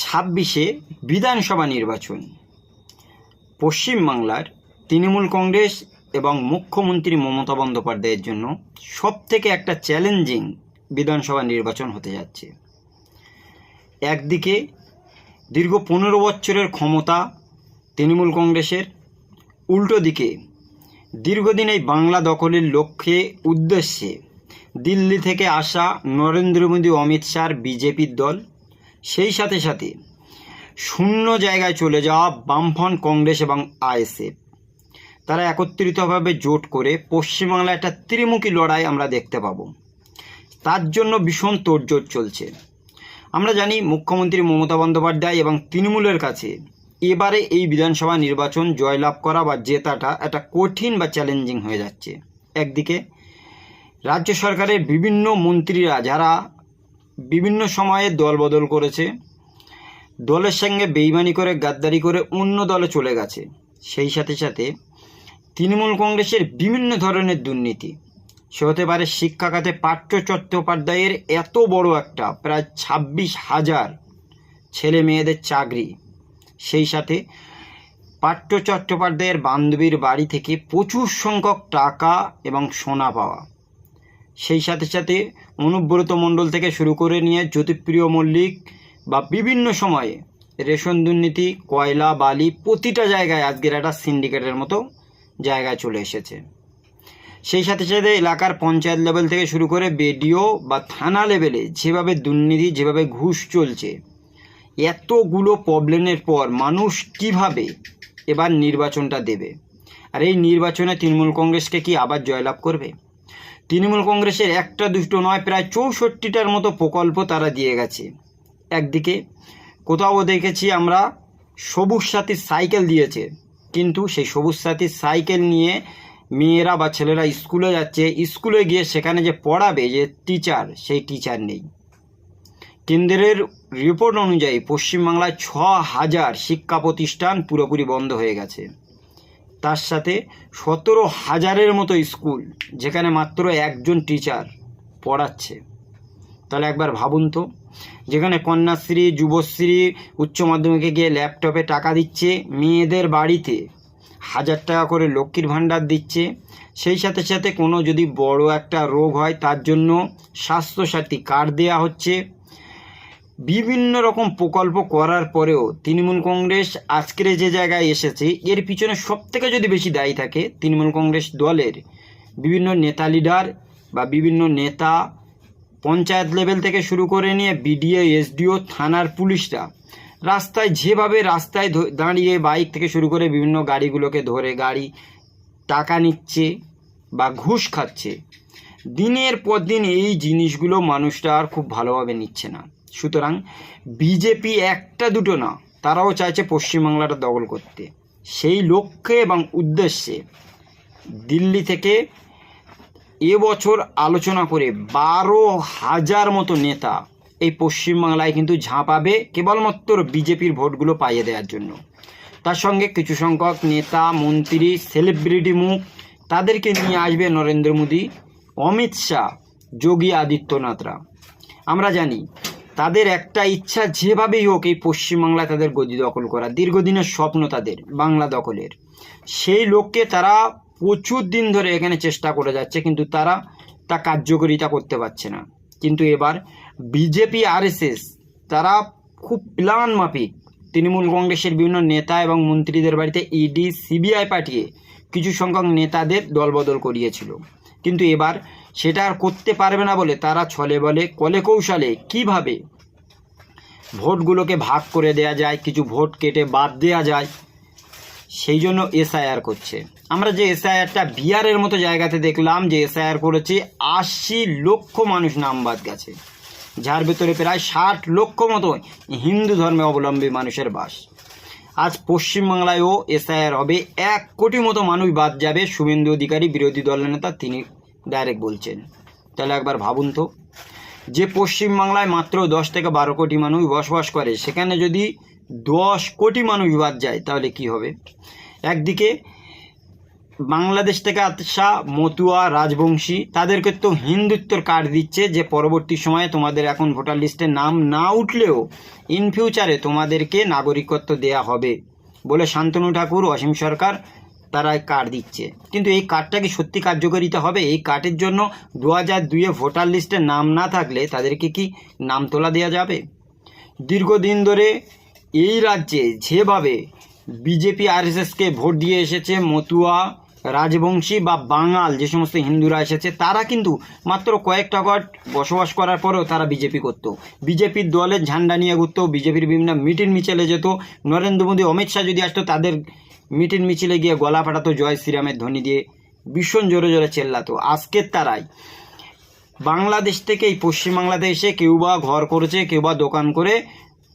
ছাব্বিশে বিধানসভা নির্বাচন। পশ্চিমবাংলার তৃণমূল কংগ্রেস এবং মুখ্যমন্ত্রী মমতা বন্দ্যোপাধ্যায়ের জন্য সবথেকে একটা চ্যালেঞ্জিং বিধানসভা নির্বাচন হতে যাচ্ছে। একদিকে দীর্ঘ পনেরো বছরের ক্ষমতা তৃণমূল কংগ্রেসের, উল্টো দিকে দীর্ঘদিন এই বাংলা দখলের লক্ষ্যে উদ্দেশ্যে দিল্লি থেকে আসা নরেন্দ্র মোদী অমিত শাহর বিজেপির দল সেই সাথে সাথে শূন্য জায়গায় চলে যাওয়া বামফ্রন্ট কংগ্রেস এবং আইএসএফ। তারা একত্রিতভাবে জোট করে পশ্চিমবাংলায় একটা ত্রিমুখী লড়াই আমরা দেখতে পাবো। তার জন্য ভীষণ তোড়জোড় চলছে। আমরা জানি মুখ্যমন্ত্রী মমতা বন্দ্যোপাধ্যায় এবং তৃণমূলের কাছে এবারে এই বিধানসভা নির্বাচন জয়লাভ করা বা জেতাটা একটা কঠিন বা চ্যালেঞ্জিং হয়ে যাচ্ছে। একদিকে রাজ্য সরকারের বিভিন্ন মন্ত্রীরা যারা বিভিন্ন সময়ে দল বদল করেছে। দলের সঙ্গে বেইমানি করে, গাদ্দারি করে অন্য দলে চলে গেছে। সেই সাথে সাথে তৃণমূল কংগ্রেসের বিভিন্ন ধরনের দুর্নীতি। সে হতে পারে শিক্ষা খাতে পাঠ্য চট্টোপাধ্যায়ের এত বড় একটা, প্রায় ছাব্বিশ হাজার ছেলে মেয়েদের চাকরি। সেই সাথে পাঠ্য চট্টোপাধ্যায়ের বান্ধবীর বাড়ি থেকে প্রচুর সংখ্যক টাকা এবং সোনা পাওয়া। সেই সাথে সাথে অনুব্রত মণ্ডল থেকে শুরু করে নিয়ে জ্যোতিপ্রিয় মল্লিক বা বিভিন্ন সময়ে রেশন দুর্নীতি, কয়লা, বালি প্রতিটা জায়গায় আজকের একটা সিন্ডিকেটের মতো জায়গায় চলে এসেছে। সেই সাথে সাথে এলাকার পঞ্চায়েত লেভেল থেকে শুরু করে বিডিও বা থানা লেভেলে যেভাবে দুর্নীতি, যেভাবে ঘুষ চলছে, এতগুলো প্রবলেমের পর মানুষ কীভাবে এবার নির্বাচনটা দেবে? আর এই নির্বাচনে তৃণমূল কংগ্রেসকে কি আবার জয়লাভ করবে? তৃণমূল কংগ্রেসের একটা দুটো নয়, প্রায় চৌষট্টিটার মতো প্রকল্প তারা দিয়ে গেছে। একদিকে কোথাও দেখেছি আমরা সবুজ সাথীর সাইকেল দিয়েছে, কিন্তু সেই সবুজ সাথীর সাইকেল নিয়ে মেয়েরা বা ছেলেরা স্কুলে যাচ্ছে। স্কুলে গিয়ে সেখানে যে পড়াবে যে টিচার, সেই টিচার নেই। কেন্দ্রের রিপোর্ট অনুযায়ী পশ্চিমবাংলায় ছ হাজার শিক্ষা প্রতিষ্ঠান পুরোপুরি বন্ধ হয়ে গেছে। তার সাথে সতেরো হাজারের মতো স্কুল, যেখানে মাত্র একজন টিচার পড়াচ্ছে। তাহলে একবার ভাবুন তো, যেখানে কন্যাশ্রী, যুবশ্রী, উচ্চ মাধ্যমিকে গিয়ে ল্যাপটপে টাকা দিচ্ছে, মেয়েদের বাড়িতে হাজার টাকা করে লক্ষ্মীর ভাণ্ডার দিচ্ছে, সেই সাথে সাথে কোনো যদি বড় একটা রোগ হয়, তার জন্য স্বাস্থ্যসাথী কার্ড দেওয়া হচ্ছে। বিভিন্ন রকম প্রকল্প করার পরেও তৃণমূল কংগ্রেস আজকের যে জায়গায় এসেছে, এর পিছনে সবথেকে যদি বেশি দায়ী থাকে তৃণমূল কংগ্রেস দলের বিভিন্ন নেতা লিডার বা বিভিন্ন নেতা পঞ্চায়েত লেভেল থেকে শুরু করে নিয়ে বিডিও, এসডিও, থানার পুলিশরা রাস্তায় যেভাবে রাস্তায় দাঁড়িয়ে বাইক থেকে শুরু করে বিভিন্ন গাড়িগুলোকে ধরে গাড়ি টাকা নিচ্ছে বা ঘুষ খাচ্ছে, দিনের পর দিন এই জিনিসগুলো মানুষটা আর খুব ভালোভাবে নিচ্ছে না। সুতরাং বিজেপি একটা দুটো না, তারাও চাইছে পশ্চিমবাংলাটা দখল করতে। সেই লক্ষ্যে এবং উদ্দেশ্যে দিল্লি থেকে এবছর আলোচনা করে বারো হাজার মতো নেতা এই পশ্চিমবাংলায় কিন্তু ঝাঁপাবে কেবলমাত্র বিজেপির ভোটগুলো পাইয়ে দেওয়ার জন্য। তার সঙ্গে কিছু সংখ্যক নেতা, মন্ত্রী, সেলিব্রিটি মুখ, তাদেরকে নিয়ে আসবে নরেন্দ্র মোদী, অমিত শাহ, যোগী আদিত্যনাথরা। আমরা জানি তাদের একটা ইচ্ছা যেভাবেই হোক এই পশ্চিমবাংলায় তাদের গদি দখল করা, দীর্ঘদিনের স্বপ্ন তাদের, বাংলা দখলের। সেই লোককে তারা প্রচুর দিন ধরে এখানে চেষ্টা করে যাচ্ছে, কিন্তু তারা তা কার্যকরিতা করতে পারছে না। কিন্তু এবার বিজেপি, আরএসএস তারা খুব প্ল্যান মাফিক। তৃণমূল কংগ্রেসের বিভিন্ন নেতা এবং মন্ত্রীদের বাড়িতে ইডি, সিবিআই পাঠিয়ে কিছু সংখ্যক নেতাদের দলবদল করিয়েছিল। কিন্তু এবার সেটা আর করতে পারবে না বলে তারা ছলে বলে, কলে কৌশলে কীভাবে ভোটগুলোকে ভাগ করে দেয়া যায়, কিছু ভোট কেটে বাদ দেয়া যায়, সেই জন্য এসআইআর করছে। আমরা যে এসআইআরটা বিহারের মতো জায়গাতে দেখলাম, যে এসআইআর করেছে, আশি লক্ষ মানুষ নাম বাদ গেছে। যার ভেতরে প্রায় ষাট লক্ষ মতো হিন্দু ধর্মে অবলম্বী মানুষের বাস। আজ পশ্চিমবাংলায়ও এসআইআর হবে। এক কোটি মতো মানুষ বাদ যাবে, শুভেন্দু অধিকারী, বিরোধী দলের নেতা, তিনি ডাইরেক্ট বলছেন। তাহলে একবার ভাবুন তো, যে পশ্চিমবাংলায় মাত্র দশ থেকে বারো কোটি মানুষ বসবাস করে, সেখানে যদি দশ কোটি মানুষ বাদ যায়, তাহলে কি হবে? একদিকে বাংলাদেশ থেকে আসা মতুয়া, রাজবংশী, তাদেরকে তো হিন্দুত্বর কার্ড দিচ্ছে যে পরবর্তী সময়ে তোমাদের এখন ভোটার লিস্টে নাম না উঠলেও ইন ফিউচারে তোমাদেরকে নাগরিকত্ব দেয়া হবে বলে শান্তনু ঠাকুর, অসীম সরকার, তারা কার্ড দিচ্ছে। কিন্তু এই কার্ডটা কি সত্যি কার্যকারিতা হবে? এই কার্ডের জন্য দু হাজার দুইয়ে ভোটার লিস্টে নাম না থাকলে তাদেরকে কি নাম তোলা দেওয়া যাবে? দীর্ঘদিন ধরে এই রাজ্যে যেভাবে বিজেপি, আরএসএসকে ভোট দিয়ে এসেছে, মতুয়া রাজবংশী বা বাঙাল যে সমস্ত হিন্দুরা এসেছে, তারা কিন্তু মাত্র কয়েকটা ঘট বসবাস করার পরেও তারা বিজেপি করত। বিজেপির দলের ঝান্ডা নিয়ে ঘুরতো, বিজেপির বিভিন্ন মিটিং মিছিলে যেত। নরেন্দ্র মোদী, অমিত শাহ যদি আসতো, তাদের মিটিং মিছিলে গিয়ে গলা ফাটাতো, জয় শ্রীরামের ধ্বনি দিয়ে ভীষণ জোরে জোরে চেল্লাতো। আজকের তারাই। বাংলাদেশ থেকে এই পশ্চিমবাংলাতে এসে কেউ বা ঘর করেছে, কেউ বা দোকান করে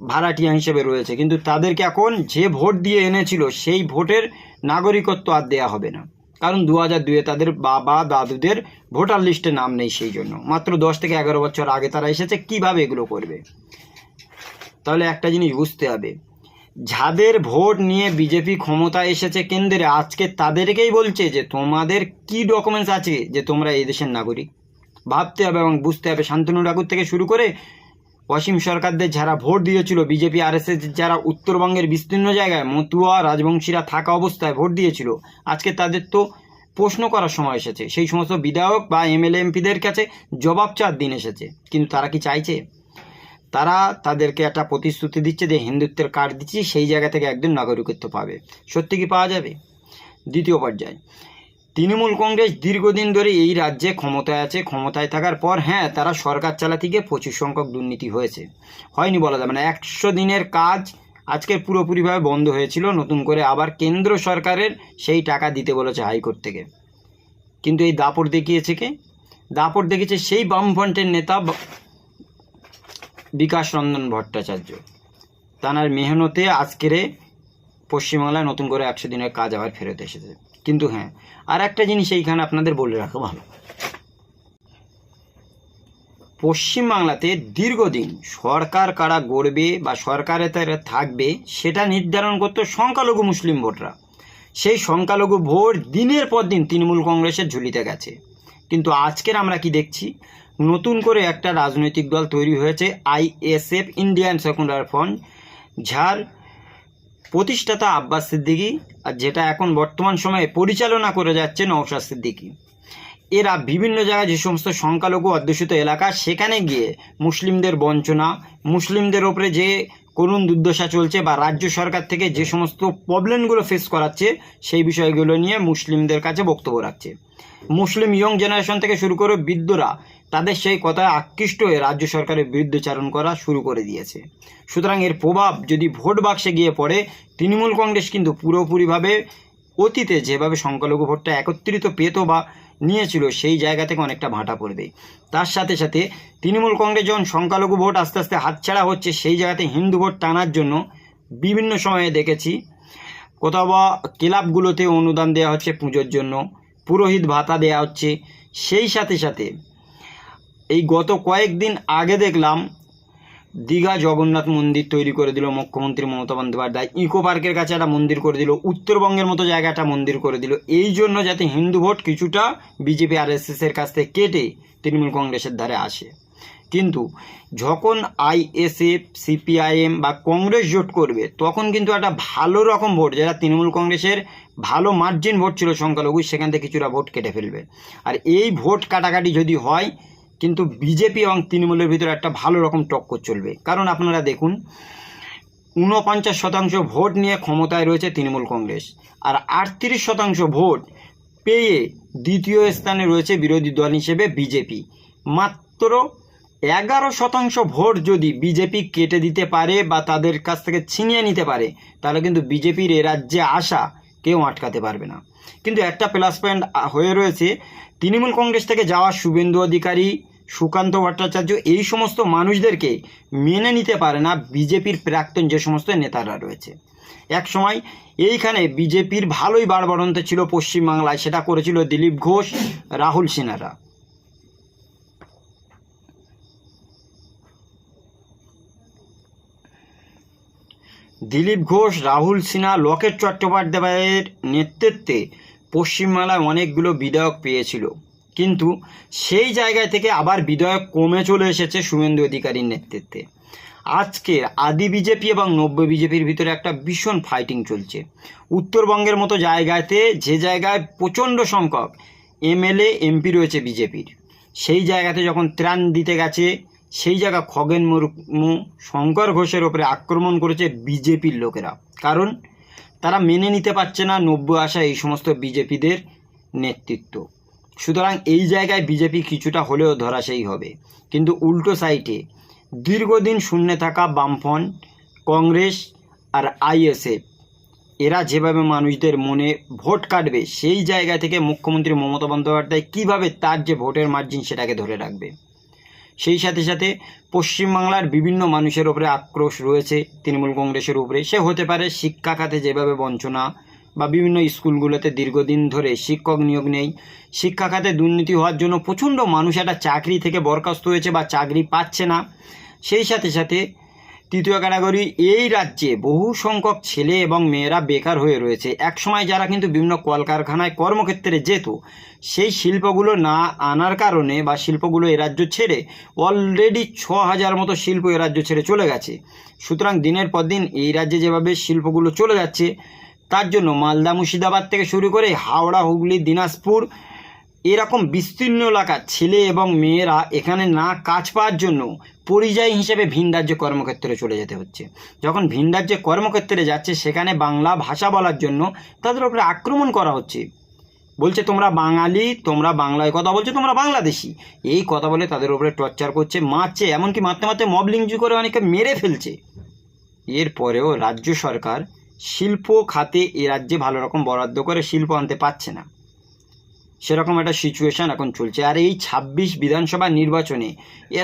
ভাড়াটিয়া হিসেবে রয়েছে। কিন্তু তাদেরকে এখন যে ভোট দিয়ে এনেছিল, সেই ভোটের নাগরিকত্ব আর দেয়া হবে না। কারণ দু হাজার দুয়ে তাদের বাবা, দাদুদের ভোটার লিস্টে নাম নেই সেই জন্য। মাত্র দশ থেকে এগারো বছর আগে তারা এসেছে, কীভাবে এগুলো করবে? তাহলে একটা জিনিস বুঝতে হবে। যাদের ভোট নিয়ে বিজেপি ক্ষমতা এসেছে কেন্দ্রে, আজকে তাদেরকেই বলছে যে তোমাদের কি ডকুমেন্টস আছে যে তোমরা এই দেশের নাগরিক? ভাবতে হবে এবং বুঝতে হবে। শান্তনু ঠাকুর থেকে শুরু করে অসীম সরকারদের যারা ভোট দিয়েছিল, বিজেপি, আরএসএস যারা উত্তরবঙ্গের বিস্তীর্ণ জায়গায়, মতুয়া, রাজবংশীরা থাকা অবস্থায় ভোট দিয়েছিল, আজকে তাদের তো প্রশ্ন করার সময় এসেছে। সেই সমস্ত বিধায়ক বা এমএলএ, এমপিদের কাছে জবাব চার দিন এসেছে। কিন্তু তারা কি চাইছে? তারা তাদেরকে একটা প্রতিশ্রুতি দিচ্ছে যে হিন্দুত্বের কার্ড দিচ্ছি, সেই জায়গা থেকে একদিন নাগরিকত্ব পাবে। সত্যি কি পাওয়া যাবে? দ্বিতীয় পর্যায়ে। তৃণমূল কংগ্রেস দীর্ঘদিন ধরে এই রাজ্যে ক্ষমতায় আছে। ক্ষমতায় থাকার পর হ্যাঁ তারা সরকার চালাতে গিয়ে প্রচুর সংখ্যক দুর্নীতি হয়েছে। হয়নি বলা যাবে না। একশো দিনের কাজ আজকে পুরোপুরিভাবে বন্ধ হয়েছিল। নতুন করে আবার কেন্দ্র সরকারের সেই টাকা দিতে বলেছে হাইকোর্ট থেকে। কিন্তু এই দাপট দেখিয়েছে কে? দাপট দেখিয়েছে সেই বামফ্রন্টের নেতা বিকাশ রঞ্জন ভট্টাচার্য। তানার মেহনতে আজকের পশ্চিমবাংলায় নতুন করে একশো দিনের কাজ আবার ফেরত এসেছে। কিন্তু হ্যাঁ। আর একটা জিনিস এইখানে আপনাদের বলে রাখা ভালো। পশ্চিমবাংলাতে দীর্ঘদিন সরকার কারা গড়বে বা সরকারে তারা থাকবে, সেটা নির্ধারণ করতো সংখ্যালঘু মুসলিম ভোটরা। সেই সংখ্যালঘু ভোট দিনের পর দিন তৃণমূল কংগ্রেসের ঝুলিতে গেছে। কিন্তু আজকের আমরা কি দেখছি? নতুন করে একটা রাজনৈতিক দল তৈরি হয়েছে, আইএসএফ, ইন্ডিয়ান সেকুলার ফ্রন্ট, যার প্রতিষ্ঠাতা আব্বাস সিদ্দিকী আর যেটা এখন বর্তমান সময়ে পরিচালনা করে যাচ্ছে নওশাদ সিদ্দিকী। এরা বিভিন্ন জায়গায় যে সমস্ত সংখ্যালঘু অধ্যুষিত এলাকা, সেখানে গিয়ে মুসলিমদের বঞ্চনা, মুসলিমদের ওপরে যে করুণ দুর্দশা চলছে বা রাজ্য সরকার থেকে যে সমস্ত প্রবলেমগুলো ফেস করাচ্ছে, সেই বিষয়গুলো নিয়ে মুসলিমদের কাছে বক্তব্য রাখছে। মুসলিম ইয়ং জেনারেশন থেকে শুরু করে বৃদ্ধরা তাদের সেই কথায় আকৃষ্ট হয়ে রাজ্য সরকারের বিরুদ্ধচারণ করা শুরু করে দিয়েছে। সুতরাং এর প্রভাব যদি ভোট বাক্সে গিয়ে পড়ে, তৃণমূল কংগ্রেস কিন্তু পুরোপুরিভাবে অতীতে যেভাবে সংখ্যালঘু ভোটটা একত্রিত পেত বা নিয়েছিল, সেই জায়গা থেকে অনেকটা ভাটা পড়বে। তার সাথে সাথে তৃণমূল কংগ্রেস যখন সংখ্যালঘু ভোট আস্তে আস্তে হাতছাড়া হচ্ছে, সেই জায়গাতে হিন্দু ভোট টানার জন্য বিভিন্ন সময়ে দেখেছি, কোথাও বা ক্লাবগুলোতে অনুদান দেওয়া হচ্ছে পুজোর জন্য, পুরোহিত ভাতা দেওয়া হচ্ছে। সেই সাথে সাথে এই গত কয়েকদিন আগে দেখলাম দীঘা জগন্নাথ মন্দির তৈরি করে দিল মুখ্যমন্ত্রী মমতা বন্দ্যোপাধ্যায়। ইকো পার্কের কাছে একটা মন্দির করে দিল, উত্তরবঙ্গের মতো জায়গা একটা মন্দির করে দিল। এই জন্য যাতে হিন্দু ভোট কিছুটা বিজেপি আর এর কাছ থেকে কেটে তৃণমূল কংগ্রেসের ধারে আসে। কিন্তু যখন আইএসএফ সিপিআইএম বা কংগ্রেস জোট করবে, তখন কিন্তু একটা ভালো রকম ভোট, যেটা তৃণমূল কংগ্রেসের ভালো মার্জিন ভোট ছিল সংখ্যালঘু, সেখান থেকে কিছুটা ভোট কেটে ফেলবে। আর এই ভোট কাটাকাটি যদি হয় কিন্তু বিজেপি এবং তৃণমূলের ভিতরে একটা ভালো রকম টক্কর চলবে। কারণ আপনারা দেখুন, ঊনপঞ্চাশ শতাংশ ভোট নিয়ে ক্ষমতায় রয়েছে তৃণমূল কংগ্রেস, আর আটত্রিশ শতাংশ ভোট পেয়ে দ্বিতীয় স্থানে রয়েছে বিরোধী দল হিসেবে বিজেপি। মাত্র এগারো শতাংশ ভোট যদি বিজেপি কেটে দিতে পারে বা তাদের কাছ থেকে ছিনিয়ে নিতে পারে, তাহলে কিন্তু বিজেপির এ রাজ্যে আসা কেউ আটকাতে পারবে না। কিন্তু একটা প্লাস পয়েন্ট হয়ে রয়েছে, তৃণমূল কংগ্রেস থেকে যাওয়া শুভেন্দু অধিকারী সুকান্ত ভট্টাচার্য এই সমস্ত মানুষদেরকে মেনে নিতে পারে না বিজেপির প্রাক্তন যে সমস্ত নেতারা রয়েছে। এক সময় এইখানে বিজেপির ভালোই বাড়বাড়ন্ত ছিল পশ্চিমবাংলায়, সেটা করেছিল দিলীপ ঘোষ, রাহুল সিনহারা দিলীপ ঘোষ, রাহুল সিনহা, লকেট চট্টোপাধ্যায়ের নেতৃত্বে পশ্চিমবাংলায় অনেকগুলো বিধায়ক পেয়েছিল। কিন্তু সেই জায়গা থেকে আবার বিধায়ক কমে চলে এসেছে শুভেন্দু অধিকারীর নেতৃত্বে। আজকের আদি বিজেপি এবং নব্য বিজেপির ভিতরে একটা ভীষণ ফাইটিং চলছে। উত্তরবঙ্গের মতো জায়গাতে যে জায়গায় প্রচণ্ড সংখ্যক এমএলএ, এমপি রয়েছে বিজেপির, সেই জায়গাতে যখন ত্রাণ দিতে গেছে, সেই জায়গা খগেন মুর্মু শঙ্কর ঘোষের ওপরে আক্রমণ করেছে বিজেপির লোকেরা। কারণ তারা মেনে নিতে পারছে না নব্য আসা এই সমস্ত বিজেপিদের নেতৃত্ব। সুতরাং এই জায়গায় বিজেপি কিছুটা হলেও ধরাশায়ী হবে। কিন্তু উল্টো সাইটে দীর্ঘদিন শূন্যে থাকা বামফ্রন্ট, কংগ্রেস আর আইএসএফ, এরা যেভাবে মানুষদের মনে ভোট কাটবে, সেই জায়গা থেকে মুখ্যমন্ত্রী মমতা বন্দ্যোপাধ্যায় কীভাবে তার যে ভোটের মার্জিন সেটাকে ধরে রাখবে। সেই সাথে সাথে পশ্চিমবাংলার বিভিন্ন মানুষের উপরে আক্রোশ রয়েছে, তৃণমূল কংগ্রেসের উপরে। সে হতে পারে শিক্ষা খাতে যেভাবে বঞ্চনা বা বিভিন্ন স্কুলগুলোতে দীর্ঘদিন ধরে শিক্ষক নিয়োগ নেই, শিক্ষা খাতে দুর্নীতি হওয়ার জন্য প্রচণ্ড মানুষ একটা চাকরি থেকে বরখাস্ত হয়েছে বা চাকরি পাচ্ছে না। সেই সাথে সাথে তৃতীয় ক্যাটাগরি এই রাজ্যে বহু সংখ্যক ছেলে এবং মেয়েরা বেকার হয়ে রয়েছে। একসময় যারা কিন্তু বিভিন্ন কলকারখানায় কর্মক্ষেত্রে যেত, সেই শিল্পগুলো না আনার কারণে বা শিল্পগুলো রাজ্য ছেড়ে অলরেডি ছ হাজার মতো শিল্প রাজ্য ছেড়ে চলে গেছে। সুতরাং দিনের পর দিন এই রাজ্যে যেভাবে শিল্পগুলো চলে যাচ্ছে তার জন্য মালদা মুর্শিদাবাদ থেকে শুরু করে হাওড়া, হুগলি, দিনাজপুর এরকম বিস্তীর্ণ এলাকার ছেলে এবং মেয়েরা এখানে না কাজ পাওয়ার জন্য পরিযায়ী হিসেবে ভিন রাজ্যে কর্মক্ষেত্রে চলে যেতে হচ্ছে। যখন ভিন রাজ্যে কর্মক্ষেত্রে যাচ্ছে, সেখানে বাংলা ভাষা বলার জন্য তাদের উপরে আক্রমণ করা হচ্ছে। বলছে, তোমরা বাঙালি, তোমরা বাংলায় কথা বলছো, তোমরা বাংলাদেশি। এই কথা বলে তাদের উপরে টর্চার করছে, মারছে, এমনকি মারতে মারতে মবলিংজু করে অনেকে মেরে ফেলছে। এরপরেও রাজ্য সরকার শিল্প খাতে এ রাজ্যে ভালো রকম বরাদ্দ করে শিল্প আনতে পারছে না। সেরকম একটা সিচুয়েশান এখন চলছে। আর এই ছাব্বিশ বিধানসভা নির্বাচনে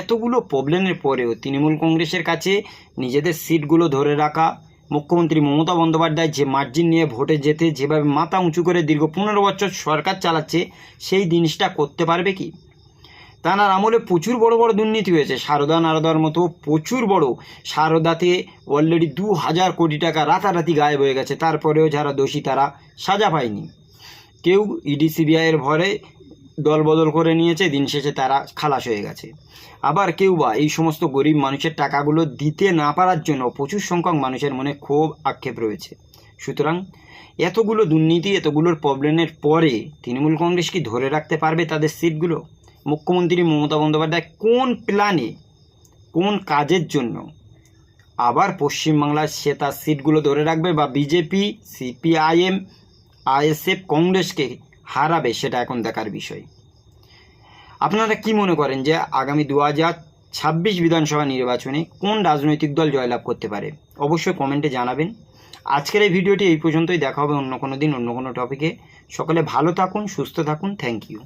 এতগুলো প্রবলেমের পরেও তৃণমূল কংগ্রেসের কাছে নিজেদের সিটগুলো ধরে রাখা, মুখ্যমন্ত্রী মমতা বন্দ্যোপাধ্যায় যে মার্জিন নিয়ে ভোটে যেতে যেভাবে মাথা উঁচু করে দীর্ঘ পনেরো বছর সরকার চালাচ্ছে, সেই জিনিসটা করতে পারবে কি? তানার আমলে প্রচুর বড় বড় দুর্নীতি হয়েছে। সারদা নারদার মতো প্রচুর বড়। সারদাতে অলরেডি দু হাজার কোটি টাকা রাতারাতি গায়েব হয়ে গেছে। তারপরেও যারা দোষী, তারা সাজা পায়নি। কেউ ইডি সিবিআইয়ের ভরে দলবদল করে নিয়েছে। দিন শেষে তারা খালাস হয়ে গেছে। আবার কেউ বা এই সমস্ত গরিব মানুষের টাকাগুলো দিতে না পারার জন্য প্রচুর সংখ্যক মানুষের মনে ক্ষোভ, আক্ষেপ রয়েছে। সুতরাং এতগুলো দুর্নীতি, এতগুলোর প্রবলেমের পরে তৃণমূল কংগ্রেস কি ধরে রাখতে পারবে তাদের সিটগুলো মুখ্যমন্ত্রী মমতা বন্দ্যোপাধ্যায় কোন প্ল্যানে, কোন কাজের জন্য? আবার পশ্চিমবাংলার সে তার সিটগুলো ধরে রাখবে বা বিজেপি, সিপিআইএম, আইএসএফ, কংগ্রেসকে হারাবে সেটা এখন দেখার বিষয়। আপনারা কি মনে করেন যে আগামী দু হাজার ছাব্বিশ বিধানসভা নির্বাচনে কোন রাজনৈতিক দল জয়লাভ করতে পারে? অবশ্যই কমেন্টে জানাবেন। আজকের এই ভিডিওটি এই পর্যন্তই। দেখা হবে অন্য কোনো দিন অন্য কোনো টপিকে। সকলে ভালো থাকুন, সুস্থ থাকুন। Thank you.